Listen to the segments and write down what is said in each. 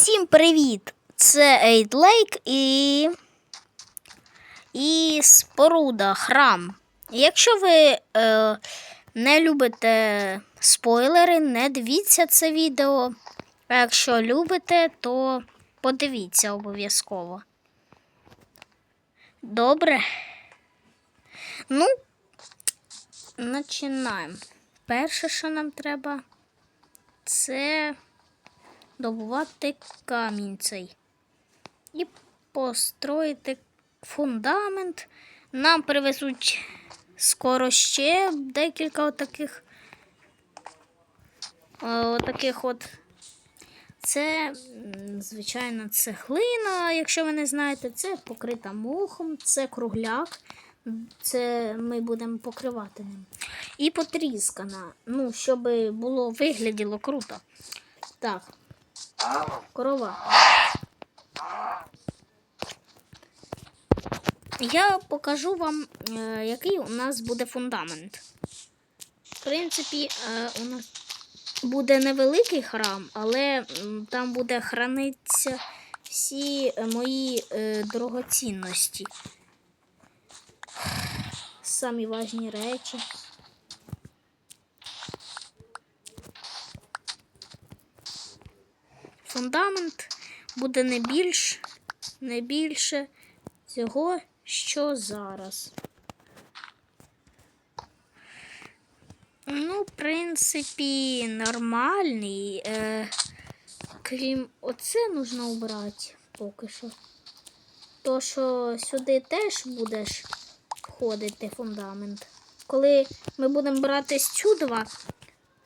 Усім привіт! Це Ейдлейк і. і споруда храм. Якщо ви е, не любите спойлери, не дивіться це відео. А якщо любите, то подивіться обов'язково. Добре. Ну, починаємо. Перше, що нам треба, це добувати камінь цей. І построїти фундамент. Нам привезуть скоро ще декілька отаких. е, Отаких от. Це, звичайно, цеглина, якщо ви не знаєте, це покрита мохом, це кругляк. Це ми будемо покривати ним. І потріскана. Ну, щоб було вигляділо круто. Так, корова. Я покажу вам, е, який у нас буде фундамент. В принципі, е, у нас буде невеликий храм, але там буде хранитися всі мої е, дорогоцінності. Самі важні речі. Фундамент буде не більш, не більше цього, що зараз. Ну, в принципі, нормальний. Е, крім оце нужно убрати поки що. То, що сюди теж будеш входити фундамент. Коли ми будемо брати з чудова,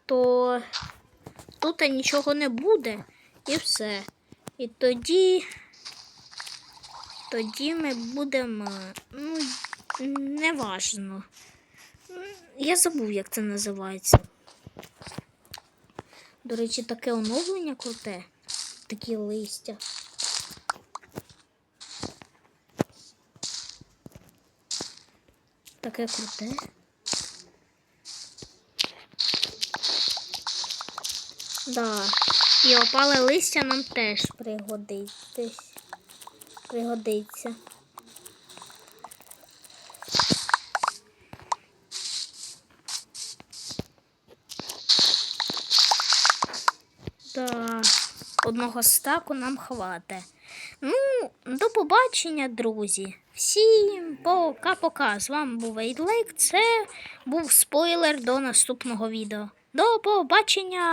то тут нічого не буде і все. І тоді, тоді ми будемо, ну, неважно. Я забув, як це називається. До речі, таке оновлення круте. Такі листя. Таке круте. Да. І опале листя нам теж пригодиться. Пригодиться. Да. Одного стаку нам хватить. Ну, до побачення, друзі. Всім пока-пока. З вами був Вейдлейк. Це був спойлер до наступного відео. До побачення!